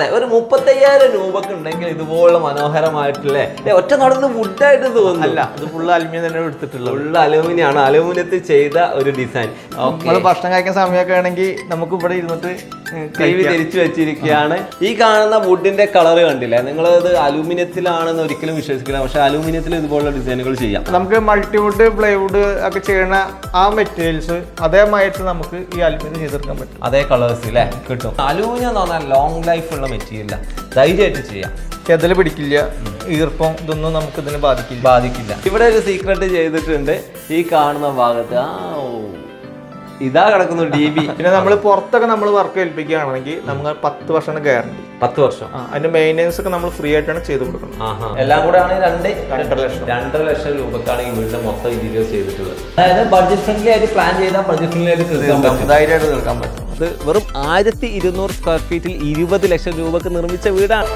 അതെ, ഒരു മുപ്പത്തയ്യായിരം രൂപക്ക് ഉണ്ടെങ്കിൽ ഇതുപോലെ മനോഹരമായിട്ടില്ലേ ഒറ്റ നടന്ന് വുഡായിട്ട് തോന്നുന്നു. അല്ല ഇത് ഫുള്ള് അലുമിനിയം തന്നെ എടുത്തിട്ടുള്ളത്. ഫുള്ള് അലുമിനിയം ആണ്. അലുമിനിയത്തിൽ ചെയ്ത ഒരു ഡിസൈൻ നമ്മൾ ഭക്ഷണം കഴിക്കുന്ന സമയമൊക്കെ ആണെങ്കിൽ നമുക്ക് ഇവിടെ ഇരുന്നിട്ട് കൈവി തിരിച്ചു വെച്ചിരിക്കുകയാണ്. ഈ കാണുന്ന വുഡിന്റെ കളർ കണ്ടില്ലേ? നിങ്ങൾ ഇത് അലുമിനിയത്തിലാണെന്ന് ഒരിക്കലും വിശ്വസിക്കില്ല. പക്ഷെ അലൂമിനിയത്തിൽ ഇതുപോലുള്ള ഡിസൈനുകൾ ചെയ്യാം. നമുക്ക് മൾട്ടിവുഡ് പ്ലൈവുഡ് ഒക്കെ ചെയ്യുന്ന ആ മെറ്റീരിയൽസ് അതേമായിട്ട് നമുക്ക് ഈ അലുമിനിയം ചെയ്തെടുക്കാൻ പറ്റും. അതേ കളേഴ്സ് അല്ലേ കിട്ടും. അലുമിനിയം എന്ന് പറഞ്ഞാൽ ലോങ് ലൈഫ് ഉള്ള മെറ്റീരിയൽ ധൈര്യമായിട്ട് ചെയ്യാം. ചെതൽ പിടിക്കില്ല ഈർപ്പം ഇതൊന്നും നമുക്ക് ഇതിനെ ബാധിക്കില്ല. ബാധിക്കില്ല. ഇവിടെ ഒരു സീക്രട്ട് ചെയ്തിട്ടുണ്ട് ഈ കാണുന്ന ഭാഗത്ത്. ആ ഓ. ഇതാ കിടക്കുന്നു ഡി ബി പിന്നെ നമ്മൾ പുറത്തൊക്കെ നമ്മൾ വർക്ക് ഏൽപ്പിക്കുകയാണെങ്കിൽ നമുക്ക് പത്ത് വർഷമാണ് ഗ്യാരണ്ടി പത്ത് വർഷം. ആ അതിന്റെ മെയിന്റെനൻസ് ഒക്കെ നമ്മൾ ഫ്രീ ആയിട്ടാണ് ചെയ്ത് കൊടുക്കുന്നത്. ആഹാ. എല്ലാം കൂടെ ആണ് രണ്ട് രണ്ടര ലക്ഷം. രണ്ടര ലക്ഷം രൂപക്കാണ് ഈ വീടിന്റെ മൊത്തം ഇന്റീരിയേഴ്സ് ചെയ്തിട്ടുള്ളത്. അതായത് ബഡ്ജറ്റ് ഫ്രണ്ട്ലി ആയിട്ട് പ്ലാൻ ചെയ്താൽ ബഡ്ജറ്റ് ഫ്രണ്ട്ലി ആയിട്ട് തീർക്കാൻ പറ്റും. ധൈര്യമായിട്ട് നിൽക്കാൻ പറ്റും. അത് വെറും ആയിരത്തി ഇരുന്നൂറ് സ്ക്വയർ ഫീറ്റിൽ ഇരുപത് ലക്ഷം രൂപക്ക് നിർമ്മിച്ച വീടാണ്.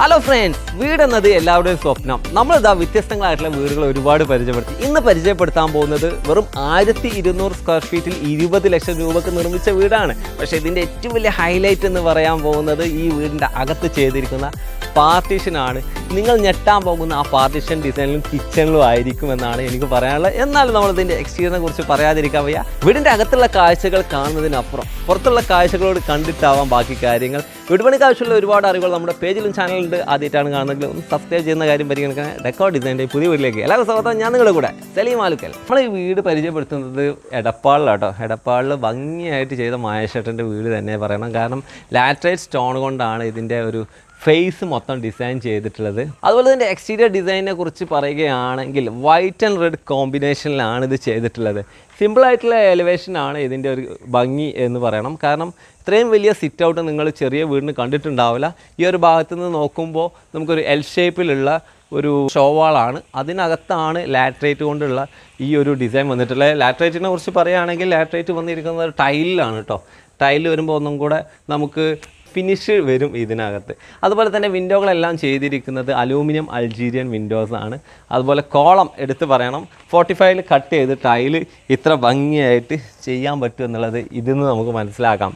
ഹലോ ഫ്രണ്ട്സ് വീട് എന്നത് എല്ലാവരുടെയും സ്വപ്നം. നമ്മൾ നമ്മളിതാ വ്യത്യസ്തങ്ങളായിട്ടുള്ള വീടുകൾ ഒരുപാട് പരിചയപ്പെടുത്തി. ഇന്ന് പരിചയപ്പെടുത്താൻ പോകുന്നത് വെറും ആയിരത്തി ഇരുന്നൂറ് സ്ക്വയർ ഫീറ്റിൽ ഇരുപത് ലക്ഷം രൂപക്ക് നിർമ്മിച്ച വീടാണ്. പക്ഷേ ഇതിന്റെ ഏറ്റവും വലിയ ഹൈലൈറ്റ് എന്ന് പറയാൻ പോകുന്നത് ഈ വീടിന്റെ അകത്ത് ചെയ്തിരിക്കുന്ന പാർട്ടീഷനാണ്. നിങ്ങൾ ഞെട്ടാൻ പോകുന്ന ആ പാർട്ടീഷൻ ഡിസൈനിലും കിച്ചണിലും ആയിരിക്കും എന്നാണ് എനിക്ക് പറയാനുള്ളത്. എന്നാലും നമ്മൾ ഇതിന്റെ എക്സ്റ്റീരിയറിനെ കുറിച്ച് പറയാതിരിക്കാൻ വയ്യ. വീടിന്റെ അകത്തുള്ള കാഴ്ചകൾ കാണുന്നതിനപ്പുറം പുറത്തുള്ള കാഴ്ചകളോട് കണ്ടിട്ടാവാം ബാക്കി കാര്യങ്ങൾ. വീടുപണിക്ക് ആവശ്യമുള്ള ഒരുപാട് അറിവുകൾ നമ്മുടെ പേജിലും ചാനലുണ്ട് ആദ്യമായിട്ടാണ് കാണുന്നതെങ്കിൽ ഒന്ന് സബ്സ്ക്രൈബ് ചെയ്യുന്ന കാര്യം പരിഗണിക്കാൻ റെക്കോർഡ് ഡിസൈന്റെ പുതിയ വീട്ടിലേക്ക് എല്ലാവർക്കും സ്വാഗതം ഞാൻ നിങ്ങളുടെ കൂടെ സലീം ആലുക്കൽ. നമ്മൾ ഈ വീട് പരിചയപ്പെടുത്തുന്നത് എടപ്പാളിലാട്ടോ. എടപ്പാളിൽ ഭംഗിയായിട്ട് ചെയ്ത മായശേട്ടന്റെ വീട് തന്നെ പറയണം. കാരണം ലാറ്ററൈറ്റ് സ്റ്റോൺ കൊണ്ടാണ് ഇതിന്റെ ഒരു ഫേസ് മൊത്തം ഡിസൈൻ ചെയ്തിട്ടുള്ളത്. അതുപോലെ തന്നെ എക്സ്റ്റീരിയർ ഡിസൈനിനെ കുറിച്ച് പറയുകയാണെങ്കിൽ വൈറ്റ് ആൻഡ് റെഡ് കോമ്പിനേഷനിലാണ് ഇത് ചെയ്തിട്ടുള്ളത്. സിമ്പിളായിട്ടുള്ള എലിവേഷനാണ് ഇതിന്റെ ഒരു ഭംഗി എന്ന് പറയണം. കാരണം ഇത്രയും വലിയ സിറ്റ് ഔട്ട് നിങ്ങൾ ചെറിയ വീടിന് കണ്ടിട്ടുണ്ടാവില്ല. ഈ ഒരു ഭാഗത്ത് നിന്ന് നോക്കുമ്പോൾ നമുക്കൊരു എൽ ഷേപ്പിലുള്ള ഒരു ഷോവാളാണ് അതിനകത്താണ് ലാറ്ററേറ്റ് കൊണ്ടുള്ള ഈ ഒരു ഡിസൈൻ വന്നിട്ടുള്ളത്. ലാറ്ററേറ്റിനെ കുറിച്ച് പറയുകയാണെങ്കിൽ ലാറ്ററേറ്റ് വന്നിരിക്കുന്നത് ടൈലിലാണ് കേട്ടോ ടൈൽ വരുമ്പോൾ ഒന്നും കൂടെ നമുക്ക് ഫിനിഷ് വരും ഇതിനകത്ത്. അതുപോലെ തന്നെ വിൻഡോകളെല്ലാം ചെയ്തിരിക്കുന്നത് അലൂമിനിയം അൾജീരിയൻ വിൻഡോസ് ആണ്. അതുപോലെ കോളം എടുത്ത് പറയണം. ഫോർട്ടി ഫൈവിൽ കട്ട് ചെയ്ത് ടൈൽ ഇത്ര ഭംഗിയായിട്ട് ചെയ്യാൻ പറ്റും എന്നുള്ളത് ഇതിൽ നിന്ന് നമുക്ക് മനസ്സിലാക്കാം.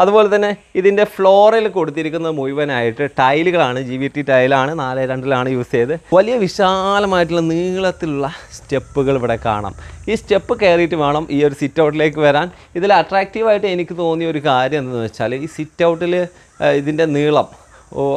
അതുപോലെ തന്നെ ഇതിന്റെ ഫ്ലോറിൽ കൊടുത്തിരിക്കുന്ന മുഴുവനായിട്ട് ടൈലുകളാണ് ജി വി ടി ടൈലാണ് നാല് രണ്ടിലാണ് യൂസ് ചെയ്ത് വലിയ വിശാലമായിട്ടുള്ള നീളത്തിലുള്ള സ്റ്റെപ്പുകൾ ഇവിടെ കാണാം. ഈ സ്റ്റെപ്പ് കയറിയിട്ട് വേണം ഈ ഒരു സിറ്റ് ഔട്ടിലേക്ക് വരാൻ. ഇതിൽ അട്രാക്റ്റീവായിട്ട് എനിക്ക് തോന്നിയ ഒരു കാര്യം എന്തെന്ന് വെച്ചാൽ ഈ സിറ്റ് ഔട്ടിൽ ഇതിന്റെ നീളം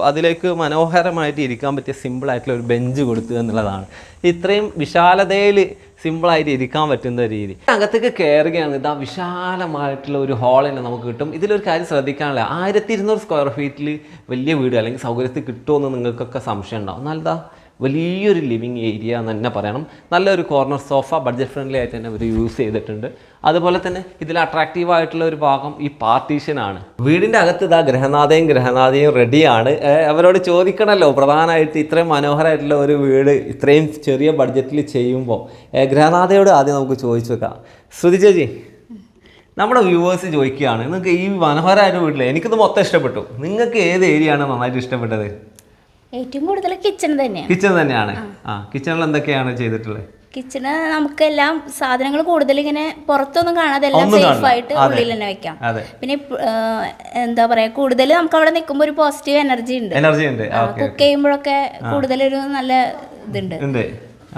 അതിലേക്ക് മനോഹരമായിട്ട് ഇരിക്കാൻ പറ്റിയ സിമ്പിളായിട്ടുള്ള ഒരു ബെഞ്ച് കൊടുത്തു എന്നുള്ളതാണ്. ഇത്രയും വിശാലതയിൽ സിമ്പിളായിട്ട് ഇരിക്കാൻ പറ്റുന്ന രീതി. അകത്തേക്ക് കയറുകയാണ് ഇതാ വിശാലമായിട്ടുള്ള ഒരു ഹാൾ തന്നെ നമുക്ക് കിട്ടും. ഇതിലൊരു കാര്യം ശ്രദ്ധിക്കാനുള്ള ആയിരത്തി ഇരുന്നൂറ് സ്ക്വയർ ഫീറ്റിൽ വലിയ വീട് അല്ലെങ്കിൽ സൗകര്യത്തിൽ കിട്ടുമെന്ന് നിങ്ങൾക്കൊക്കെ സംശയം ഉണ്ടാവും. എന്നാൽ ഇതാ വലിയൊരു ലിവിങ് ഏരിയ എന്ന് തന്നെ പറയണം. നല്ലൊരു കോർണർ സോഫ ബഡ്ജറ്റ് ഫ്രണ്ട്ലി ആയിട്ട് തന്നെ അവർ യൂസ് ചെയ്തിട്ടുണ്ട്. അതുപോലെ തന്നെ ഇതിൽ അട്രാക്റ്റീവ് ആയിട്ടുള്ള ഒരു ഭാഗം ഈ പാർട്ടീഷനാണ് വീടിന്റെ അകത്ത് ഇതാ ഗ്രഹനാഥയും ഗ്രഹനാഥയും റെഡിയാണ് അവരോട് ചോദിക്കണമല്ലോ പ്രധാനമായിട്ട് ഇത്രയും മനോഹരമായിട്ടുള്ള ഒരു വീട് ഇത്രയും ചെറിയ ബഡ്ജറ്റിൽ ചെയ്യുമ്പോൾ ഗ്രഹനാഥയോട് ആദ്യം നമുക്ക് ചോദിച്ചു വെക്കാം ശ്രുതി ചേച്ചി നമ്മുടെ വ്യൂവേഴ്സ് ചോദിക്കുകയാണ് നിങ്ങൾക്ക് ഈ മനോഹരമായിട്ട് വീട്ടിൽ എനിക്കിത് മൊത്തം ഇഷ്ടപ്പെട്ടു. നിങ്ങൾക്ക് ഏത് ഏരിയയാണ് നന്നായിട്ട് ഇഷ്ടപ്പെട്ടത്? ഏറ്റവും കൂടുതൽ കിച്ചൺ തന്നെയാണ്. കിച്ചൺ തന്നെയാണ്? ആ. കിച്ചണിൽ എന്തൊക്കെയാണ് ചെയ്തിട്ടുള്ളത് കിച്ചണ് നമുക്കെല്ലാം സാധനങ്ങൾ കൂടുതൽ ഇങ്ങനെ പുറത്തൊന്നും കാണാതെ എല്ലാം സേഫ് ആയിട്ട് ഉള്ളിൽ തന്നെ വെക്കാം. പിന്നെ എന്താ പറയാ കൂടുതൽ നമുക്ക് അവിടെ നിൽക്കുമ്പോൾ ഒരു പോസിറ്റീവ് എനർജി ഉണ്ട്. എനർജി ഉണ്ട്. കുക്ക് ചെയ്യുമ്പോഴൊക്കെ കൂടുതൽ ഒരു നല്ല ഇതുണ്ട്.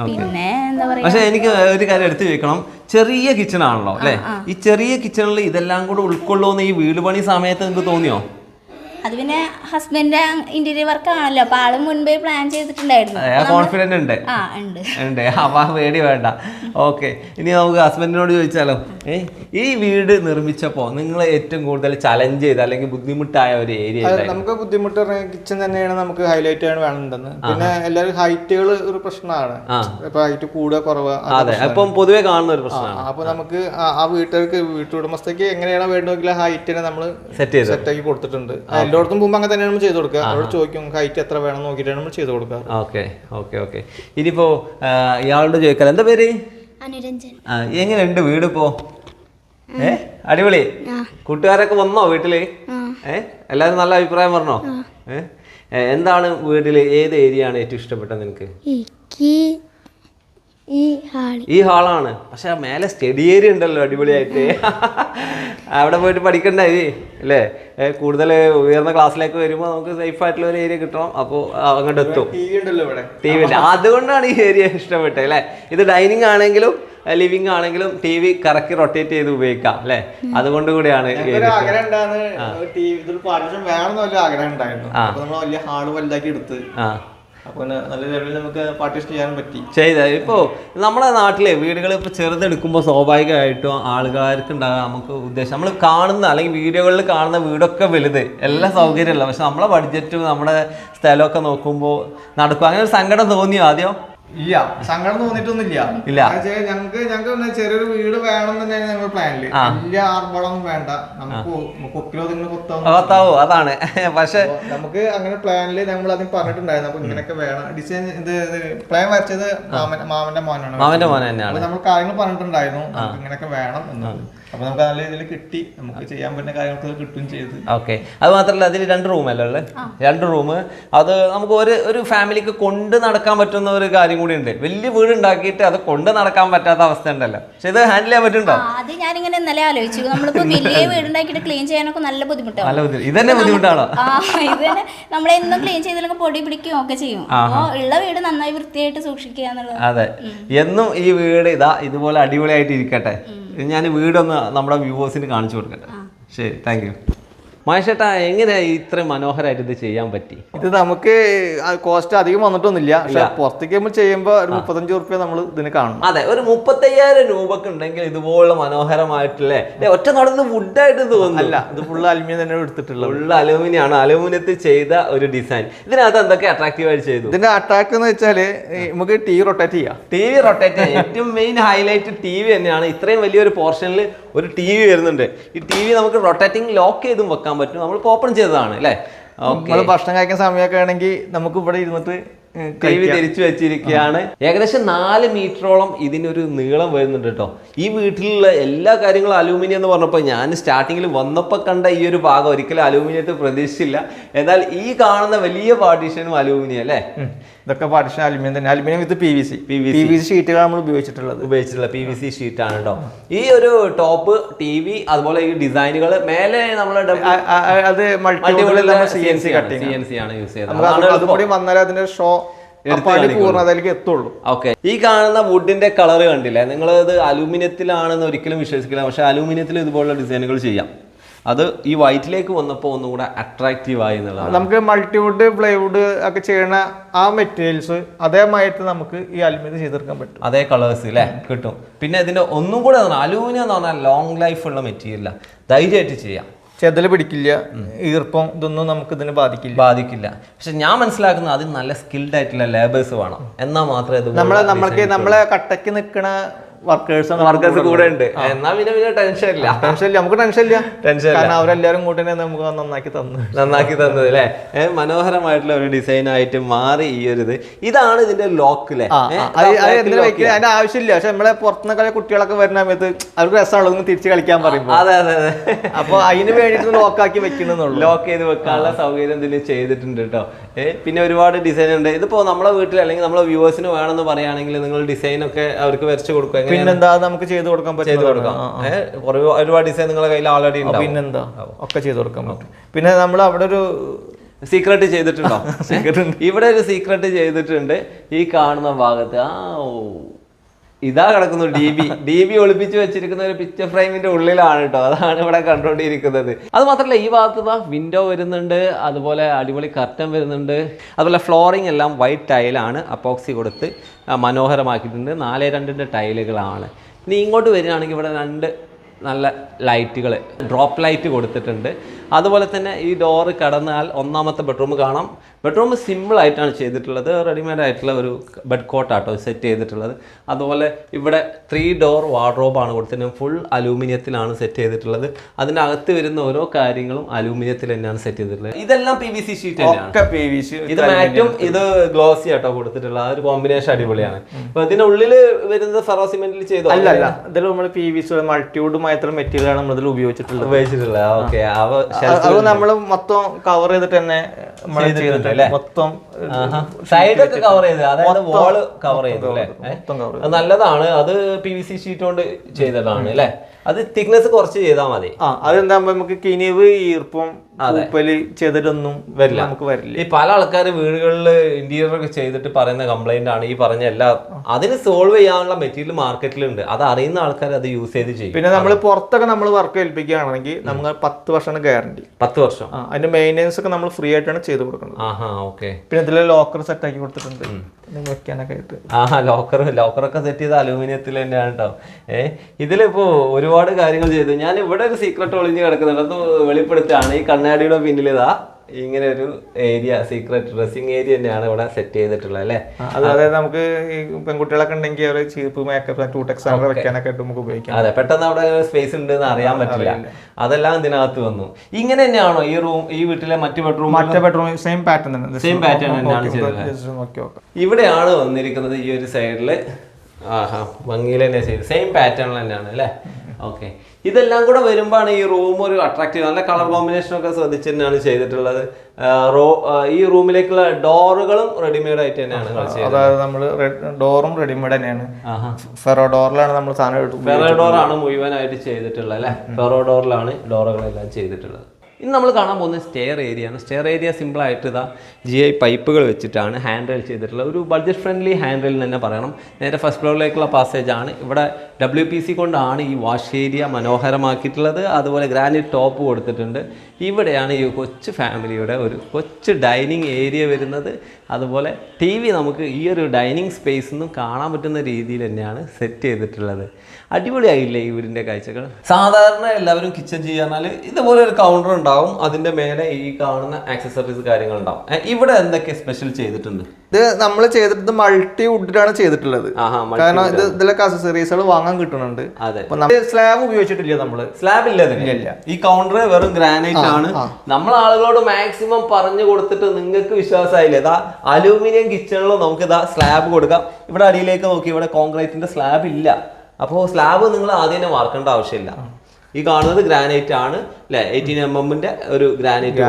പിന്നെ എന്താ പറയാ? പക്ഷെ എനിക്ക് ഒരു കാര്യം എടുത്തു ചോദിക്കണം. ചെറിയ കിച്ചൺ ആണല്ലോ അല്ലെ? ഈ ചെറിയ കിച്ചണിൽ ഇതെല്ലാം കൂടെ ഉൾക്കൊള്ളുമെന്ന് ഈ വീട് പണി സമയത്ത് നിങ്ങൾക്ക് തോന്നിയോ? അത് പിന്നെ ഹസ്ബൻഡ് ഇന്റീരിയർ വർക്ക് ആണല്ലോ. അപ്പൊ ആൾ മുൻപേ പ്ലാൻ ചെയ്തിട്ടുണ്ടായിരുന്നു. കോൺഫിഡന്റ് ഉണ്ട്. ആ ഉണ്ട്. ഉണ്ട്. അപ്പൊ ആ പേടി വേണ്ട. ഓക്കെ. ഇനി നമുക്ക് ഹസ്ബൻഡിനോട് ചോദിച്ചാലോ? ഏ ഈ വീട് നിർമ്മിച്ചപ്പോ നിങ്ങൾ ഏറ്റവും കൂടുതൽ ചലഞ്ച് ചെയ്ത അല്ലെങ്കിൽ ബുദ്ധിമുട്ടായ ഒരു ഏരിയ നമുക്ക് ബുദ്ധിമുട്ട് കിച്ചൺ തന്നെയാണ് നമുക്ക് ഹൈലൈറ്റ് ആണ് വേണ്ടത് പിന്നെ എല്ലാവരും ഹൈറ്റുകൾ ഒരു പ്രശ്നമാണ്. ഇപ്പൊ ഹൈറ്റ് കൂടുക കുറവ് അത് അപ്പം പൊതുവെ കാണുന്ന ഒരു പ്രശ്നമാണ്. അപ്പൊ നമുക്ക് ആ- ആ വീട്ടുകാർക്ക് വീട്ടുടമസ്ഥയ്ക്ക് എങ്ങനെയാണ് വേണ്ടതെങ്കിൽ ഹൈറ്റിനെ നമ്മൾ സെറ്റ് ചെയ്ത്. സെറ്റ് ആക്കി കൊടുത്തിട്ടുണ്ട്. എല്ലായിടത്തും പോകുമ്പോൾ അങ്ങനെ തന്നെയാണ് നമ്മൾ ചെയ്ത് കൊടുക്കുക. അവരോട് ചോദിക്കും ഹൈറ്റ് എത്ര വേണം? നോക്കിയിട്ടാണ് നമ്മൾ ചെയ്ത് കൊടുക്കുക ഓക്കെ ഓക്കെ ഓക്കെ. ഇനിയിപ്പോ ഇയാളോട് ചോദിക്കാം എന്താ പേര്? അനുരഞ്ജൻ. ആ, എങ്ങനെയുണ്ട് വീട് ഇപ്പോ? ഏ അടിപൊളി. കൂട്ടുകാരൊക്കെ വന്നോ വീട്ടിൽ? ഏ എല്ലാരും നല്ല അഭിപ്രായം പറഞ്ഞോ? ഏ എന്താണ് വീട്ടിൽ ഏത് ഏരിയ ആണ് ഏറ്റവും ഇഷ്ടപ്പെട്ടത് നിനക്ക്? എനിക്ക് ഈ ഹാളി. ഈ ഹാളാണ്. പക്ഷെ മേലെ സ്റ്റഡി ഏരിയ ഉണ്ടല്ലോ അടിപൊളിയായിട്ട്. അവിടെ പോയിട്ട് പഠിക്കണ്ടേ അല്ലേ? കൂടുതൽ ഉയർന്ന ക്ലാസ്സിലേക്ക് വരുമ്പോൾ നമുക്ക് സേഫ് ആയിട്ടുള്ള ഒരു ഏരിയ കിട്ടണം. അപ്പോൾ അങ്ങോട്ട് എത്തും. ടി വി ഉണ്ടല്ലോ ഇവിടെ. ടി വി അതുകൊണ്ടാണ് ഈ ഏരിയ ഇഷ്ടപ്പെട്ടത് അല്ലേ? ഇത് ഡൈനിങ് ആണെങ്കിലും ലിവിങ് ആണെങ്കിലും ടി വി കറക്കി റൊട്ടേറ്റ് ചെയ്ത് ഉപയോഗിക്കാം അല്ലേ? അതുകൊണ്ട് കൂടിയാണ് ആഗ്രഹം ഉണ്ടായിരുന്നു ആ. അപ്പൊ നമ്മൾ വലിയ ഹാൾ വലുതാക്കി എടുത്ത് ആ അപ്പൊ പിന്നെ നല്ല നമുക്ക് ചെയ്യാൻ ചെയ്ത ഇപ്പോൾ നമ്മുടെ നാട്ടിലെ വീടുകൾ ഇപ്പൊ ചെറുതെടുക്കുമ്പോൾ സ്വാഭാവികമായിട്ടും ആൾക്കാർക്ക് ഉണ്ടാകാൻ നമുക്ക് ഉദ്ദേശം. നമ്മൾ കാണുന്ന അല്ലെങ്കിൽ വീഡിയോകളിൽ കാണുന്ന വീടൊക്കെ വലുത്. എല്ലാ സൗകര്യമല്ല പക്ഷെ നമ്മളെ ബഡ്ജറ്റും നമ്മുടെ സ്ഥലമൊക്കെ നോക്കുമ്പോൾ നടക്കും. അങ്ങനെ ഒരു സങ്കടം തോന്നിയോ ആദ്യം? ഇല്ല. സങ്കടം തോന്നിട്ടൊന്നുമില്ല ഇല്ല. ഞങ്ങക്ക് ഞങ്ങൾക്ക് ചെറിയൊരു വീട് വേണം തന്നെയാണ് ഞങ്ങൾ പ്ലാനിൽ. വലിയ ആർഭാടമൊന്നും വേണ്ട. നമുക്ക് കൊക്കിലോ നിങ്ങൾ കൊത്താവും അതാണ്. പക്ഷെ നമുക്ക് അങ്ങനെ പ്ലാനിൽ നമ്മൾ അതിന് പറഞ്ഞിട്ടുണ്ടായിരുന്നു. അപ്പൊ ഇങ്ങനെയൊക്കെ വേണം. ഡിസൈൻ ഇത് പ്ലാൻ വരച്ചത് മാമന്റെ മോനാണ് മാമന്റെ മോൻ തന്നെയാണ്. നമ്മൾ കാര്യങ്ങൾ പറഞ്ഞിട്ടുണ്ടായിരുന്നു. നമുക്ക് ഇങ്ങനെയൊക്കെ വേണം എന്ന് അപ്പൊ നമുക്ക് നല്ല രീതിയിൽ കിട്ടി. നമുക്ക് ചെയ്യാൻ പറ്റുന്ന കാര്യങ്ങൾക്ക് കിട്ടും ചെയ്ത്. ഓക്കെ. അത് മാത്രല്ല അതിൽ രണ്ട് റൂമല്ലേ ഉള്ളത് രണ്ട് റൂം അത് നമുക്ക് ഒരു ഒരു ഫാമിലിക്ക് കൊണ്ട് നടക്കാൻ പറ്റുന്ന ഒരു കാര്യം കൂടി ഉണ്ട് വലിയ വീട് ഉണ്ടാക്കിയിട്ട് അത് കൊണ്ട് നടക്കാൻ പറ്റാത്ത അവസ്ഥ ഉണ്ടല്ലോ പക്ഷെ ഇത് ഹാൻഡിൽ ചെയ്യാൻ പറ്റുണ്ടോ അത് ഞാനിങ്ങനെ ഇന്നലെ ആലോചിച്ചു. നമ്മളിപ്പോ വലിയ വീട് ഉണ്ടാക്കിയിട്ട് ക്ലീൻ ചെയ്യാനൊക്കെ നല്ല ബുദ്ധിമുട്ടാണ് നല്ല ബുദ്ധി ഇതന്നെ ബുദ്ധിമുട്ടാണോ? ആ ഇത് തന്നെ. നമ്മളെന്നും ക്ലീൻ ചെയ്തില്ലെങ്കിൽ പൊടി പിടിക്കുകയും ഒക്കെ ചെയ്യും. ഉള്ള വീട് നന്നായി വൃത്തിയായിട്ട് സൂക്ഷിക്കുക എന്നുള്ളത്. അതെ. എന്നും ഈ വീട് ഇതാ ഇതുപോലെ അടിപൊളിയായിട്ട് ഇരിക്കട്ടെ ഞാൻ വീടൊന്ന് നമ്മുടെ വ്യൂവേഴ്സിന് കാണിച്ചു കൊടുക്കട്ടെ. ശരി താങ്ക് യു മഹേഷേട്ടാ എങ്ങനെയാ ഇത്ര മനോഹരമായിട്ട് ഇത് ചെയ്യാൻ പറ്റി? ഇത് നമുക്ക് കോസ്റ്റ് അധികം വന്നിട്ടൊന്നുമില്ല. പക്ഷെ പുറത്തേക്ക് നമ്മൾ ചെയ്യുമ്പോൾ ഒരു മുപ്പത്തഞ്ച് റുപ്യ നമ്മൾ ഇതിന് കാണും അതെ ഒരു മുപ്പത്തയ്യായിരം രൂപക്ക് ഉണ്ടെങ്കിൽ ഇതുപോലുള്ള മനോഹരമായിട്ടില്ലേ ഒറ്റ നടന്ന് വുഡായിട്ട് തോന്നുന്നില്ല ഇത് ഫുള്ള് അലുമിനിയം തന്നെ എടുത്തിട്ടുള്ളത്. ഫുൾ അലൂമിനിയം ആണ്. അലൂമിനിയത്തിൽ ചെയ്ത ഒരു ഡിസൈൻ ഇതിനകത്ത് എന്തൊക്കെ അട്രാക്റ്റീവ് ആയിട്ട് ചെയ്തു? ഇതിന്റെ അട്രാക്ട് എന്ന് വെച്ചാൽ നമുക്ക് ടി റൊട്ടേറ്റ് ചെയ്യാം. ടി വി റൊട്ടേറ്റ് ചെയ്യാം. ഏറ്റവും മെയിൻ ഹൈലൈറ്റ് ടി വി തന്നെയാണ്. ഇത്രയും വലിയൊരു പോർഷനിൽ ഒരു ടി വി വരുന്നുണ്ട്. ഈ ടി വി നമുക്ക് റൊട്ടേറ്റിംഗ് ലോക്ക് ചെയ്തും വെക്കാൻ പറ്റും. നമ്മൾ ഓപ്പൺ ചെയ്തതാണ് അല്ലേ? നമ്മൾ ഭക്ഷണം കഴിക്കുന്ന സമയമൊക്കെ ആണെങ്കിൽ നമുക്ക് ഇവിടെ ഇരുന്നിട്ട് ഉം, ടി തിരിച്ചു വെച്ചിരിക്കുകയാണ്. ഏകദേശം നാല് മീറ്ററോളം ഇതിനൊരു നീളം വരുന്നുണ്ട് കേട്ടോ. ഈ വീട്ടിലുള്ള എല്ലാ കാര്യങ്ങളും അലൂമിനിയം എന്ന് പറഞ്ഞപ്പോൾ ഞാൻ സ്റ്റാർട്ടിങ്ങിൽ വന്നപ്പോൾ കണ്ട ഈ ഒരു ഭാഗം ഒരിക്കലും അലൂമിനിയത്തിൽ പ്രതീക്ഷിച്ചില്ല. എന്നാൽ ഈ കാണുന്ന വലിയ പാർട്ടീഷനും അലൂമിനിയം അല്ലേ? ഇതൊക്കെ പാർട്ടീഷൻ അലുമിനിയം തന്നെ. Aluminium with P V C. P V C ഷീറ്റുകളാണ് നമ്മൾ ഉപയോഗിച്ചിട്ടുള്ളത്. ഉപയോഗിച്ചിട്ടുള്ള പി വി സി ഷീറ്റ് ആണ് കേട്ടോ. ഈ ഒരു ടോപ്പ് ടി വി അതുപോലെ ഈ ഡിസൈനുകൾ മേലെ നമ്മൾ അത് multiple C N C cutting C N C ആണ്. യൂസ് ചെയ്യുന്നത് അതുകൂടി വന്നാലേ അതിന്റെ ഷോ. പൂർണതയിലേക്ക് എത്തുള്ളൂ. ഓക്കെ. ഈ കാണുന്ന വുഡിന്റെ കളർ കണ്ടില്ലേ? നിങ്ങൾ ഇത് അലൂമിനിയത്തിലാണെന്ന് ഒരിക്കലും വിശ്വസിക്കില്ല. പക്ഷെ അലൂമിനിയത്തിൽ ഇതുപോലുള്ള ഡിസൈനുകൾ ചെയ്യാം. അത് ഈ വൈറ്റിലേക്ക് വന്നപ്പോൾ ഒന്നും കൂടെ അട്രാക്റ്റീവ് ആയി എന്നുള്ളതാണ്. നമുക്ക് മൾട്ടിവുഡ് പ്ലൈവുഡ് ഒക്കെ ചെയ്യുന്ന ആ മെറ്റീരിയൽസ് അതേമായിട്ട് നമുക്ക് ഈ അലുമിനിയം ചെയ്തെടുക്കാൻ പറ്റും. അതേ കളേഴ്സ് അല്ലേ കിട്ടും. പിന്നെ ഇതിന്റെ ഒന്നും കൂടെ അലൂമിനിയം എന്ന് പറഞ്ഞാൽ ലോങ് ലൈഫ് ഉള്ള മെറ്റീരിയലാണ് ധൈര്യമായിട്ട് ചെയ്യാം. ചെതൽ പിടിക്കില്ല ഈർപ്പം ഇതൊന്നും നമുക്ക് ഇതിന് ബാധിക്കില്ല. ബാധിക്കില്ല. പക്ഷെ ഞാൻ മനസ്സിലാക്കുന്നത് അതിന് നല്ല സ്കിൽഡ് ആയിട്ടുള്ള ലേബേഴ്സ് വേണം. എന്നാൽ മാത്രമേ നമ്മളെ നമ്മൾക്ക് നമ്മളെ കട്ടക്ക് നിൽക്കുന്ന വർക്കേഴ്സ് വർക്കേഴ്സ് കൂടെ ഉണ്ട് എന്നാ പിന്നെ പിന്നെ ടെൻഷൻ ഇല്ല. ടെൻഷൻ ഇല്ല. നമുക്ക് ടെൻഷൻ ഇല്ല. ടെൻഷൻ കാരണം അവരെല്ലാരും കൂട്ടി തന്നെ നമുക്ക് നന്നാക്കി തന്നു. നന്നാക്കി തന്നത് അല്ലേ മനോഹരമായിട്ടുള്ള ഒരു ഡിസൈൻ ആയിട്ട് മാറി ഈ ഒരു ഇത്. ഇതാണ് ഇതിന്റെ ലോക്ക് അല്ലേ അതിന്റെ ആവശ്യമില്ല. പക്ഷെ നമ്മളെ പുറത്തുനിന്നൊക്കെ കുട്ടികളൊക്കെ വരുന്ന സമയത്ത് അവർക്ക് രസമുള്ളത് തിരിച്ചു കളിക്കാൻ പറയുമ്പോൾ അതെ അതെ അതെ. അപ്പൊ അതിന് വേണ്ടിട്ട് ലോക്കാക്കി വെക്കണമെന്നുള്ളൂ ലോക്ക് ചെയ്ത് വെക്കാനുള്ള സൗകര്യം എന്തെങ്കിലും ചെയ്തിട്ടുണ്ട് കേട്ടോ പിന്നെ ഒരുപാട് ഡിസൈൻ ഉണ്ട്. ഇതിപ്പോ നമ്മളെ വീട്ടിൽ അല്ലെങ്കിൽ നമ്മളെ വ്യൂവേഴ്സിന് വേണമെന്ന് പറയുകയാണെങ്കിൽ നിങ്ങൾ ഡിസൈൻ ഒക്കെ അവർക്ക് വരച്ചു കൊടുക്കുക. പിന്നെന്താ? നമുക്ക് ചെയ്തു കൊടുക്കാൻ ചെയ്ത് പറ്റും കൊടുക്കാം കുറേ ഒരുപാട് ഡിസൈൻ നിങ്ങളുടെ കയ്യിൽ ആൾറെഡി പിന്നെന്താ? ഒക്കെ ചെയ്തു കൊടുക്കാൻ പറ്റും. പിന്നെ നമ്മൾ അവിടെ ഒരു സീക്രട്ട് ചെയ്തിട്ടുണ്ടോ? സീക്രട്ട് ഇവിടെ ഒരു സീക്രട്ട് ചെയ്തിട്ടുണ്ട് ഈ കാണുന്ന ഭാഗത്ത്. ആ ഓ. ഇതാ കിടക്കുന്നു ഡി ബി ഡി ബി ഒളിപ്പിച്ച് വെച്ചിരിക്കുന്ന ഒരു പിക്ചർ ഫ്രെയിമിന്റെ ഉള്ളിലാണ് കേട്ടോ അതാണ് ഇവിടെ കണ്ടുകൊണ്ടിരിക്കുന്നത് അത് മാത്രമല്ല ഈ ഭാഗത്ത് വിൻഡോ വരുന്നുണ്ട് അതുപോലെ അടിപൊളി കർട്ടൻ വരുന്നുണ്ട് അതുപോലെ ഫ്ലോറിംഗ് എല്ലാം വൈറ്റ് ടൈലാണ് അപ്പോക്സി കൊടുത്ത് മനോഹരമാക്കിയിട്ടുണ്ട്. നാല് രണ്ടിന്റെ ടൈലുകളാണ് ഇനി ഇങ്ങോട്ട് വരികയാണെങ്കിൽ ഇവിടെ രണ്ട് നല്ല ലൈറ്റുകൾ ഡ്രോപ്പ് ലൈറ്റ് കൊടുത്തിട്ടുണ്ട്. അതുപോലെ തന്നെ ഈ ഡോറ് കടന്നാൽ ഒന്നാമത്തെ ബെഡ്റൂം കാണാം. ബെഡ്റൂം സിമ്പിൾ ആയിട്ടാണ് ചെയ്തിട്ടുള്ളത്. റെഡിമെയ്ഡ് ആയിട്ടുള്ള ഒരു ബെഡ് കോട്ടാട്ടോ സെറ്റ് ചെയ്തിട്ടുള്ളത്. അതുപോലെ ഇവിടെ ത്രീ ഡോർ വാർഡ്രോബാണ് കൊടുത്തിട്ടുള്ളത് ഫുൾ അലൂമിനിയത്തിലാണ് സെറ്റ് ചെയ്തിട്ടുള്ളത്. അതിനകത്ത് വരുന്ന ഓരോ കാര്യങ്ങളും അലൂമിനിയത്തിൽ തന്നെയാണ് സെറ്റ് ചെയ്തിട്ടുള്ളത്. ഇതെല്ലാം പി വി സി ഷീറ്റ് ഇത് മാറ്റും ഇത് ഗ്ലോസി ആട്ടോ കൊടുത്തിട്ടുള്ളത്. ആ ഒരു കോമ്പിനേഷൻ അടിപൊളിയാണ്. അപ്പൊ ഇതിനുള്ളിൽ വരുന്നത് ഫെറോ സിമെന്റിൽ ചെയ്തോ? അല്ല അല്ല. ഇതിൽ നമ്മൾ പി വി സി മൾട്ടിവുഡുമായിട്ടുള്ള മെറ്റീരിയലാണ് നമ്മൾ ഇതിൽ ഉപയോഗിച്ചിട്ടുള്ളത്. ഉപയോഗിച്ചിട്ടുള്ളത്. ഓക്കെ അവ നമ്മൾ മൊത്തം കവർ ചെയ്തിട്ട് തന്നെ നമ്മൾ ചെയ്തിട്ടുണ്ട്. അല്ലേ? മൊത്തം സൈഡൊക്കെ കവർ ചെയ്ത്. അതായത് മൊത്തം- വാൾ കവർ ചെയ്തു അല്ലേ? മൊത്തം ഏ? cover അത് നല്ലതാണ്. അത് പി വി സി ഷീറ്റ് കൊണ്ട് ചെയ്തതാണ് അല്ലേ? അത് തിക്നെസ് കുറച്ച് ചെയ്താൽ മതി. ആ അതെന്താകുമ്പോ നമുക്ക് കിനിവ് ഈർപ്പം പൂപ്പൽ ചെയ്തിട്ടൊന്നും വരില്ല. നമുക്ക് വരില്ല. ഈ പല ആൾക്കാർ വീടുകളിൽ ഇന്റീരിയർ ഒക്കെ ചെയ്തിട്ട് പറയുന്ന കംപ്ലൈന്റ് ആണ് ഈ പറഞ്ഞ എല്ലാ അതിന് സോൾവ് ചെയ്യാനുള്ള മെറ്റീരിയൽ മാർക്കറ്റിലുണ്ട് അത് അറിയുന്ന ആൾക്കാർ അത് യൂസ് ചെയ്ത് ചെയ്യും. പിന്നെ നമ്മൾ പുറത്തൊക്കെ നമ്മൾ വർക്ക് ഏൽപ്പിക്കുകയാണെങ്കിൽ നമുക്ക് പത്ത് വർഷമാണ് ഗ്യാരണ്ടി പത്ത് വർഷം. അതിന്റെ മെയിന്റെനൻസ് ഒക്കെ നമ്മൾ ഫ്രീ ആയിട്ടാണ് ചെയ്ത് കൊടുക്കുന്നത്. ആഹാ ഓക്കെ പിന്നെ ഇതിൽ ലോക്കർ സെറ്റ് ആക്കി കൊടുത്തിട്ടുണ്ട്. ആഹാ ലോക്കർ ലോക്കറൊക്കെ സെറ്റ് ചെയ്ത അലൂമിനിയത്തിൽ തന്നെയാണ് കേട്ടോ ഏ ഇതിലിപ്പോ ഒരുപാട് കാര്യങ്ങൾ ചെയ്തു. ഞാൻ ഇവിടെ ഒരു സീക്രട്ട് ഒളിഞ്ഞ് കിടക്കുന്നുണ്ട്. അത് വെളിപ്പെടുത്തുകയാണ്. ഈ കണ്ണാടിയുടെ പിന്നിൽ ഇതാ ഇങ്ങനെ ഒരു ഏരിയ സീക്രട്ട് ഡ്രസ്സിംഗ് ഏരിയ തന്നെയാണ് ഇവിടെ സെറ്റ് ചെയ്തിട്ടുള്ളത് അല്ലേ? അതായത് നമുക്ക് ഈ പെൺകുട്ടികളൊക്കെ ഉണ്ടെങ്കിൽ അവർ ചീപ്പ് മേക്കപ്പ് ടൂടെക്സ് അങ്ങനെ വെക്കാനൊക്കെ നമുക്ക് ഉപയോഗിക്കാം. അതെ പെട്ടെന്ന് അവിടെ സ്പേസ് ഉണ്ട് എന്ന് അറിയാൻ പറ്റില്ല. അതെല്ലാം ഇതിനകത്ത് വന്നു. ഇങ്ങനെ തന്നെയാണോ ഈ റൂം ഈ വീട്ടിലെ മറ്റു ബെഡ്റൂം മറ്റേ ബെഡ്റൂം സെയിം പാറ്റേൺ തന്നെ. സെയിം പാറ്റേൺ തന്നെയാണ് ചെയ്തത്. ഇവിടെയാണ് വന്നിരിക്കുന്നത് ഈ ഒരു സൈഡിൽ ആഹാ ഭംഗിയിൽ തന്നെ ചെയ്ത്. സെയിം പാറ്റേൺ തന്നെയാണ് അല്ലേ? ഓക്കെ. ഇതെല്ലാം കൂടെ വരുമ്പോഴാണ് ഈ റൂം ഒരു അട്രാക്റ്റീവ് നല്ല കളർ കോമ്പിനേഷൻ ഒക്കെ ശ്രദ്ധിച്ച് തന്നെയാണ് ചെയ്തിട്ടുള്ളത്. റോ ഈ റൂമിലേക്കുള്ള ഡോറുകളും റെഡിമെയ്ഡ് ആയിട്ട് തന്നെയാണ് അതായത് നമ്മൾ ഡോറും റെഡിമെയ്ഡ് തന്നെയാണ്. ഫെറോ ഡോറിലാണ് നമ്മൾ സാധനം ഫെറോ ഡോറാണ് മുഴുവനായിട്ട് ചെയ്തിട്ടുള്ളത് അല്ലെ? ഫെറോ ഡോറിലാണ് ഡോറുകളെല്ലാം ചെയ്തിട്ടുള്ളത്. ഇന്ന് നമ്മൾ കാണാൻ പോകുന്നത് സ്റ്റെയർ ഏരിയ ആണ്. സ്റ്റെയർ ഏരിയ സിമ്പിളായിട്ട് ഇതാ ജി ഐ പൈപ്പുകൾ വെച്ചിട്ടാണ് ഹാൻഡ് റെയിൽ ചെയ്തിട്ടുള്ള ഒരു ബഡ്ജറ്റ് ഫ്രണ്ട്ലി ഹാൻഡ് റെയിൽ തന്നെ പറയണം. നേരെ ഫസ്റ്റ് ഫ്ലോറിലേക്കുള്ള പാസേജ് ആണ്. ഇവിടെ ഡബ്ല്യു പി സി കൊണ്ടാണ് ഈ വാഷ് ഏരിയ മനോഹരമാക്കിയിട്ടുള്ളത്. അതുപോലെ ഗ്രാനൈറ്റ് ടോപ്പ് കൊടുത്തിട്ടുണ്ട്. ഇവിടെയാണ് ഈ കൊച്ചു ഫാമിലിയുടെ ഒരു കൊച്ചു ഡൈനിങ് ഏരിയ വരുന്നത്. അതുപോലെ ടി വി നമുക്ക് ഈ ഒരു ഡൈനിങ് സ്പേസ് നിന്നും കാണാൻ പറ്റുന്ന രീതിയിൽ തന്നെയാണ് സെറ്റ് ചെയ്തിട്ടുള്ളത്. അടിപൊളിയായില്ലേ ഈ വീടിന്റെ കാഴ്ചകൾ? സാധാരണ എല്ലാവരും കിച്ചൺ ചെയ്യാന്നാൽ ഇതുപോലെ ഒരു കൗണ്ടർ ഉണ്ടാവും അതിന്റെ മേലെ ഈ കാണുന്ന ആക്സസറീസ് കാര്യങ്ങൾ ഉണ്ടാവും. ഇവിടെ എന്തൊക്കെ സ്പെഷ്യൽ ചെയ്തിട്ടുണ്ട്? ഇത് നമ്മൾ ചെയ്തിട്ട് മൾട്ടി വുഡിലാണ് ചെയ്തിട്ടുള്ളത്. കാരണം ഇത് ഇതിലൊക്കെ അക്സസറീസുകൾ വാങ്ങാൻ കിട്ടുന്നുണ്ട്. സ്ലാബ് ഉപയോഗിച്ചിട്ടില്ല നമ്മൾ. സ്ലാബ് ഇല്ല. ഈ കൗണ്ടർ വെറും ഗ്രാനൈറ്റ് ആണ്. നമ്മൾ ആളുകളോട് മാക്സിമം പറഞ്ഞു കൊടുത്തിട്ട് നിങ്ങൾക്ക് വിശ്വാസമായില്ലേ? ഇതാ അലൂമിനിയം കിച്ചണിലും നമുക്ക് ഇതാ സ്ലാബ് കൊടുക്കാം. ഇവിടെ അടിയിലേക്ക് നോക്കി ഇവിടെ കോൺക്രീറ്റിന്റെ സ്ലാബ് ഇല്ല. അപ്പോൾ സ്ലാബ് നിങ്ങൾ ആദ്യം തന്നെ വാർക്കേണ്ട ആവശ്യമില്ല. ഈ കാണുന്നത് ഗ്രാനൈറ്റ് ആണ് അല്ലെ എയ്റ്റീൻ എം എമ്മിന്റെ ഒരു ഗ്രാനൈറ്റ്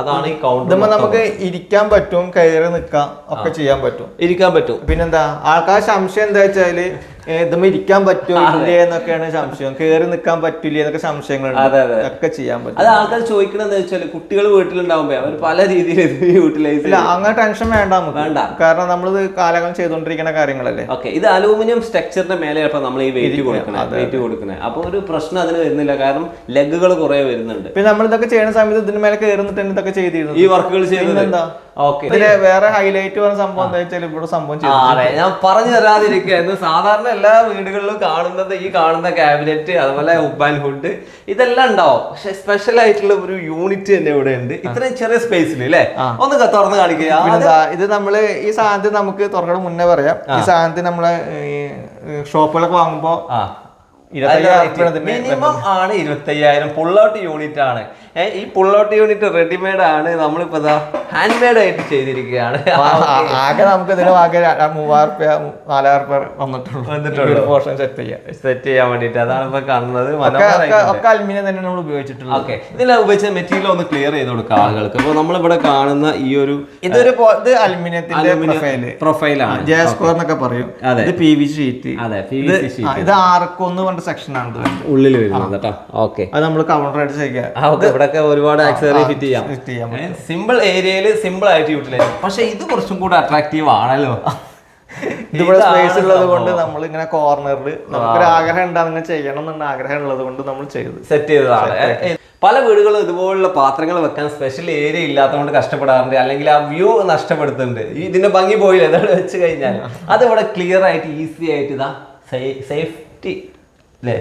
അതാണ് ഈ കൗണ്ടർ ഇതുമ്പോ നമുക്ക് ഇരിക്കാൻ പറ്റും കയറി നിൽക്കാം ഒക്കെ ചെയ്യാൻ പറ്റും. ഇരിക്കാൻ പറ്റും. പിന്നെന്താ? ആൾക്കാർ സംശയം എന്താ വെച്ചാൽ ഏ, ഇതുമ്മ ഇരിക്കാൻ പറ്റുമോ ഇല്ലേ എന്നൊക്കെയാണ് സംശയം. കയറി നിൽക്കാൻ പറ്റില്ലേ എന്നൊക്കെ സംശയങ്ങളുണ്ട്. ഒക്കെ ചെയ്യാൻ പറ്റും. അത് ആൾക്കാർ ചോദിക്കണമെന്ന് വെച്ചാൽ കുട്ടികൾ വീട്ടിലുണ്ടാവുമ്പോ അവർ പല രീതിയിൽ യൂട്ടിലൈസ് ഇല്ല അങ്ങനെ ടെൻഷൻ വേണ്ട നമുക്ക്. വേണ്ട. കാരണം നമ്മൾ കാലങ്ങൾ ചെയ്തുകൊണ്ടിരിക്കുന്ന കാര്യങ്ങളല്ലേ. ഓക്കെ ഇത് അലൂമിനിയം സ്ട്രക്ചറിന്റെ മേലെ ഇപ്പൊ നമ്മൾ ഈ വെയിറ്റ് കൊടുക്കണം വെയിറ്റ് കൊടുക്കണേ. അപ്പൊ ഒരു പ്രശ്നം അതിന് വരുന്നില്ല. കാരണം ലെഗുകൾ കുറെ വരുന്നുണ്ട്. പിന്നെ നമ്മൾ ഇതൊക്കെ ചെയ്യുന്ന സമയത്ത് ഇതിന് മേലെ കയറുന്നിട്ട് ഇതൊക്കെ ചെയ്തിരുന്നു ഈ വർക്കുകൾ ചെയ്യുന്നത് ഓക്കെ. ഇതിലെ വേറെ ഹൈലൈറ്റ് പറഞ്ഞ സംഭവം എന്താ വെച്ചാൽ ഇവിടെ സംഭവം ചെയ്തു അതെ. ഞാൻ പറഞ്ഞു തരാതിരിക്കുന്നു സാധാരണ എല്ലാ വീടുകളിലും കാണുന്നത് ഈ കാണുന്ന ക്യാബിനറ്റ് അതുപോലെ ഉബാൻ ഹുഡ് ഇതെല്ലാം ഉണ്ടാവും. പക്ഷെ സ്പെഷ്യൽ ആയിട്ടുള്ള ഒരു യൂണിറ്റ് തന്നെ ഇവിടെ ഉണ്ട്. ഇത്രയും ചെറിയ സ്പേസിൽ അല്ലേ ഒന്ന് ക- തുറന്ന് കാണിക്കുക പിന്നെന്താ ഇത് നമ്മൾ ഈ സാധനത്തിന് നമുക്ക് തുറക്കണ മുന്നേ പറയാം. ഈ സാധനത്തിന് നമ്മളെ ഷോപ്പുകളൊക്കെ വാങ്ങുമ്പോ ആ. മിനിമം ആണ് ഇരുപത്തയ്യായിരം. പുൾ ഔട്ട് യൂണിറ്റ് ആണ്. ഈ പുള്ളൗട്ട് യൂണിറ്റ് റെഡിമെയ്ഡ് ആണ് നമ്മളിപ്പോ ഹാൻഡ് മെയ്ഡ് ആയിട്ട് ചെയ്തിരിക്കുകയാണ്. ആകെ നമുക്ക് ഇതിന് ആകെ മൂവായിരം റുപ്യ നാലായിരം റുപ്യ വന്നിട്ടുള്ളൂ. വന്നിട്ടുള്ളൂ. പോർഷൻ സെറ്റ് ചെയ്യാം സെറ്റ് ചെയ്യാൻ വേണ്ടിട്ട് അതാണ് ഇപ്പൊ കാണുന്നത്. ഒക്കെ-. അലുമിനിയം തന്നെ നമ്മൾ ഉപയോഗിച്ചിട്ടുള്ളത് ഓക്കെ. ഇതിൽ ഉപയോഗിച്ച മെറ്റീരിയൽ ഒന്ന് ക്ലിയർ ചെയ്ത് കൊടുക്കാം ആളുകൾക്ക്. അപ്പൊ നമ്മളിവിടെ കാണുന്ന ഈ ഒരു ഇതൊരു ഇത് അലുമിനിയത്തിന്റെ പ്രൊഫൈൽ പ്രൊഫൈലാണ് ജെ സ്കോർ എന്നൊക്കെ പറയും. അതെ. പി വി ഷീറ്റ് അതെ ഇത് ആർക്കൊന്ന് പറഞ്ഞ സെക്ഷൻ ആണ് ഇത് ഉള്ളിൽ വരുന്നത് കേട്ടോ? ഓക്കെ അത് നമ്മൾ കൗണ്ടർ ആയിട്ട് ചെയ്യാം ആ ഓക്കെ ഇവിടെയൊക്കെ ഒരുപാട് ആക്സറി ഫിറ്റ് ചെയ്യാം. സിമ്പിൾ ഏരിയയിൽ സിമ്പിൾ ആയിട്ട് യൂട്ടിലൈസ് പക്ഷെ ഇത് കുറച്ചും കൂടെ അട്രാക്റ്റീവ് ആണല്ലോ. ഇതിവിടെ സ്പേസ് ഉള്ളത് കൊണ്ട് നമ്മൾ ഇങ്ങനെ കോർണറിൽ നമുക്കൊരു ആഗ്രഹം ഉണ്ടാകുന്ന അങ്ങനെ ചെയ്യണം എന്നുള്ള ആഗ്രഹം ഉള്ളത് കൊണ്ട് നമ്മൾ ചെയ്തു സെറ്റ് ചെയ്തതാണ്. പല വീടുകളും ഇതുപോലുള്ള പാത്രങ്ങൾ വെക്കാൻ സ്പെഷ്യൽ ഏരിയ ഇല്ലാത്തതുകൊണ്ട് കഷ്ടപ്പെടാറുണ്ട്. അല്ലെങ്കിൽ ആ വ്യൂ നഷ്ടപ്പെടുത്തുന്നുണ്ട്. ഇതിന്റെ ഭംഗി പോയില്ല? എന്താണ് വെച്ച് കഴിഞ്ഞാൽ അത് ഇവിടെ ക്ലിയർ ആയിട്ട് ഈസി ആയിട്ട് ഇതാ സേഫ്റ്റി അല്ലേ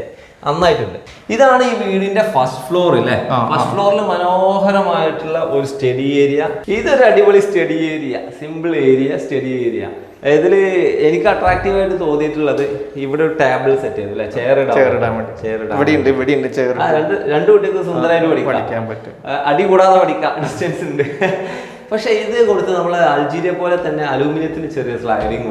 നന്നായിട്ടുണ്ട്. ഇതാണ് ഈ വീടിന്റെ ഫസ്റ്റ് ഫ്ലോർ അല്ലേ ഫസ്റ്റ് ഫ്ലോറിൽ മനോഹരമായിട്ടുള്ള ഒരു സ്റ്റഡി ഏരിയ ഇതൊരു അടിപൊളി study area simple area study area ഇതിൽ എനിക്ക് അട്രാക്റ്റീവ് ആയിട്ട് തോന്നിയിട്ടുള്ളത് ഇവിടെ ഒരു ടേബിൾ സെറ്റ് ചെയ്തു അല്ലേ ചെയർ രണ്ട് രണ്ട് കുട്ടികൾക്ക് സുന്ദരമായിട്ട് പഠിക്കാം. പഠിക്കാൻ പറ്റും. അടി കൂടാതെ പഠിക്കാം. ഡിസ്റ്റൻസ് ഉണ്ട്. പക്ഷെ ഇത് കൊടുത്ത് നമ്മൾ അൾജീരിയ പോലെ തന്നെ അലൂമിനിയത്തിന് ചെറിയ സ്ലൈഡിങ്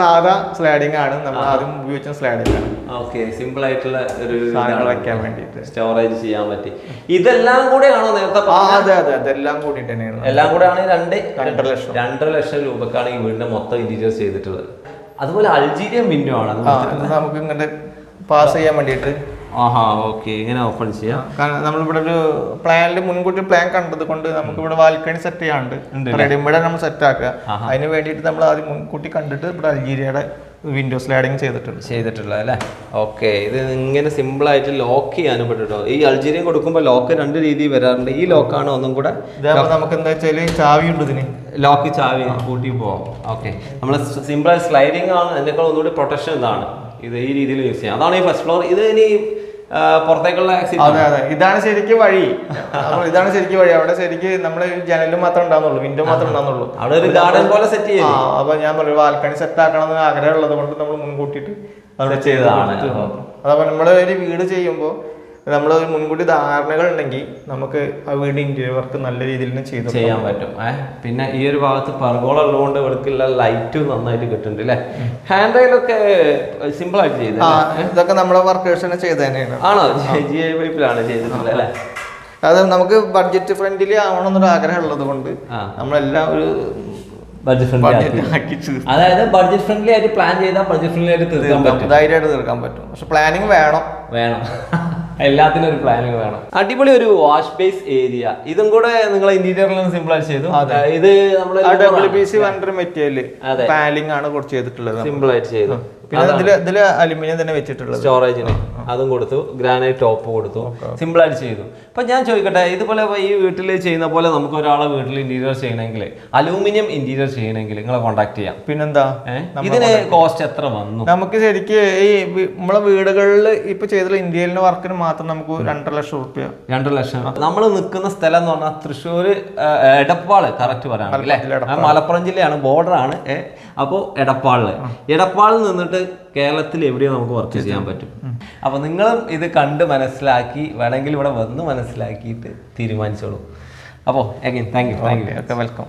സാധാ സ്ലൈഡിംഗ് ആണ്. നമ്മൾ ആദ്യം ഉപയോഗിച്ച സ്ലൈഡിംഗ് ആണ്. ഓക്കെ സിമ്പിൾ ആയിട്ടുള്ള ഒരു സാധനങ്ങൾ വെക്കാൻ വേണ്ടിയിട്ട്. സ്റ്റോറേജ് ചെയ്യാൻ പറ്റി. ഇതെല്ലാം കൂടെ ആണോ നേരത്തെ അതെ അതെ അതെല്ലാം കൂടി തന്നെയാണ് എല്ലാം കൂടെ ആണ് രണ്ട് രണ്ടര ലക്ഷം. രണ്ടര ലക്ഷം രൂപക്കാണ് ഈ വീടിന്റെ മൊത്തം ഇന്റീരിയേഴ്സ് ചെയ്തിട്ടുള്ളത്. അതുപോലെ അൾജീരിയൻ വിൻഡോ ആണ് നമുക്ക് ഇങ്ങനെ പാസ് ചെയ്യാൻ വേണ്ടിയിട്ട് ആഹാ ഓക്കെ ഇങ്ങനെ ഓപ്പൺ ചെയ്യാം. കാരണം നമ്മളിവിടെ ഒരു പ്ലാനിൽ മുൻകൂട്ടി പ്ലാൻ കണ്ടത് കൊണ്ട് നമുക്ക് ഇവിടെ വാൽക്കണി സെറ്റ് ചെയ്യാണ്ട് റെഡിമെയ്ഡ് നമ്മൾ സെറ്റ് ആക്കുക. അതിന് വേണ്ടിയിട്ട് നമ്മൾ ആദ്യം മുൻകൂട്ടി കണ്ടിട്ട് ഇവിടെ അൾജീരിയയുടെ വിൻഡോ സ്ലൈഡിങ് ചെയ്തിട്ടുണ്ട്. ചെയ്തിട്ടുള്ളത് അല്ലേ? ഓക്കെ ഇത് ഇങ്ങനെ സിമ്പിൾ ആയിട്ട് ലോക്ക് ചെയ്യാനും പറ്റുമോ ഈ അൾജീരിയൻ കൊടുക്കുമ്പോൾ ലോക്ക് രണ്ട് രീതിയിൽ വരാറുണ്ട്. ഈ ലോക്കാണ് ഒന്നും കൂടെ നമുക്ക് എന്താ വെച്ചാൽ ചാവി ഉണ്ട് ഇതിന്. ലോക്ക് ചാവി. കൂട്ടി പോവാം. ഓക്കെ. നമ്മൾ സിമ്പിൾ സ്ലൈഡിങ് ആണ് അതിനേക്കാൾ ഒന്നുകൂടി പ്രൊട്ടക്ഷൻ ഇതാണ്. ഇത് ഈ രീതിയിൽ യൂസ് ചെയ്യാം. അതാണ് ഈ ഫസ്റ്റ് ഫ്ലോർ ഇത് ഇനി പുറത്തേക്കുള്ള അതെ അതെ. ഇതാണ് ശരിക്കും വഴി. ഇതാണ് ശരിക്കും വഴി. അവിടെ ശരിക്കും നമ്മൾ ജനലും മാത്രം ഉണ്ടാകുന്നുള്ളൂ വിൻഡോ മാത്രം ഉണ്ടാകുന്നുള്ളൂ അവിടെ ഒരു ഗാർഡൻ പോലെ സെറ്റ് ചെയ്യും അപ്പൊ ഞാൻ പറഞ്ഞു ബാൽക്കണി സെറ്റ് ആക്കണം എന്ന് ആഗ്രഹം ഉള്ളത് കൊണ്ട് നമ്മൾ മുൻകൂട്ടിയിട്ട് അവിടെ ചെയ്തതാണ്. അതപ്പോൾ നമ്മൾ ഒരു വീട് ചെയ്യുമ്പോൾ നമ്മൾ മുൻകൂട്ടി ധാരണകൾ ഉണ്ടെങ്കിൽ നമുക്ക് ആ വീട് ഇന്റീരിയർ വർക്ക് നല്ല രീതിയിൽ തന്നെ ചെയ്തു ചെയ്യാൻ പറ്റും. ഏഹ് പിന്നെ ഈ ഒരു ഭാഗത്ത് പെർഗോള ഉള്ളതുകൊണ്ട് ഇവർക്കുള്ള ലൈറ്റും നന്നായിട്ട് കിട്ടുന്നുണ്ട് അല്ലേ ഹാൻഡ് റൈലൊക്കെ സിമ്പിൾ ആയിട്ട് ചെയ്തത് ഇതൊക്കെ നമ്മളെ വർക്കേഴ്സ് തന്നെ ചെയ്ത് തന്നെയാണ്. ആണോ? ജി ഐ പൈപ്പിലാണ് ചെയ്തിട്ടുള്ളത് അല്ലേ അത് നമുക്ക് ബഡ്ജറ്റ് ഫ്രണ്ട്ലി ആവണം എന്നൊരു ആഗ്രഹം ഉള്ളത് കൊണ്ട് നമ്മളെല്ലാം ഒരു ബഡ്ജറ്റ് ഫ്രണ്ട്ലി അതായത് ബഡ്ജറ്റ് ഫ്രണ്ട്ലി ആയിട്ട് പ്ലാൻ ചെയ്താൽ ബഡ്ജറ്റ് ഫ്രണ്ട്ലി ആയിട്ട് തീർക്കാൻ പറ്റും. ധൈര്യമായിട്ട് തീർക്കാൻ പറ്റും. പക്ഷെ പ്ലാനിങ് വേണം. വേണം. എല്ലാത്തിനും ഒരു പ്ലാനിങ് വേണം. അടിപൊളി ഒരു വാഷ് ബേസ് ഏരിയ ഇതും കൂടെ നിങ്ങൾ ഇന്റീരിയറിൽ സിമ്പിൾ ആയിട്ട് ചെയ്തു. ഇത് നമ്മൾ W P C wonder material. Paling ആണ് കുറച്ച് ചെയ്തിട്ടുള്ളത് സിമ്പിൾ ആയിട്ട് ചെയ്തു. പിന്നെ ഇതിൽ അലുമിനിയം തന്നെ വെച്ചിട്ടുള്ളത്. സ്റ്റോറേജിന് അതും കൊടുത്തു. ഗ്രാനൈറ്റ് ടോപ്പ് കൊടുത്തു. സിമ്പിൾ ആയിട്ട് ചെയ്തു. അപ്പൊ ഞാൻ ചോദിക്കട്ടെ ഇതുപോലെ ഈ വീട്ടിൽ ചെയ്യുന്ന പോലെ നമുക്ക് ഒരാളെ വീട്ടിൽ ഇന്റീരിയർ ചെയ്യണമെങ്കിൽ അലൂമിനിയം ഇന്റീരിയർ ചെയ്യണമെങ്കിൽ നിങ്ങളെ കോൺടാക്ട് ചെയ്യാം. പിന്നെന്താ? ഇതിന് കോസ്റ്റ് എത്ര വന്നു? നമുക്ക് ശരിക്ക് ഈ നമ്മളെ വീടുകളിൽ ഇപ്പൊ ചെയ്തിട്ടുള്ള ഇന്ത്യയിലെ വർക്കിന് മാത്രം നമുക്ക് രണ്ടര ലക്ഷം റുപ്യ രണ്ടര ലക്ഷം. നമ്മൾ നിൽക്കുന്ന സ്ഥലം എന്ന് പറഞ്ഞാൽ തൃശ്ശൂർ എടപ്പാൾ കറക്റ്റ് പറയാം മലപ്പുറം ജില്ലയാണ് ബോർഡർ ആണ്. അപ്പോൾ എടപ്പാളിൽ. എടപ്പാളിൽ നിന്നിട്ട് കേരളത്തിൽ എവിടെയോ നമുക്ക് വർക്ക് ചെയ്യാൻ പറ്റും. അപ്പൊ നിങ്ങളും ഇത് കണ്ട് മനസ്സിലാക്കി വേണമെങ്കിൽ ഇവിടെ വന്ന് മനസ്സിലാക്കിയിട്ട് തീരുമാനിച്ചോളൂ. അപ്പോൾ again thank you thank you okay welcome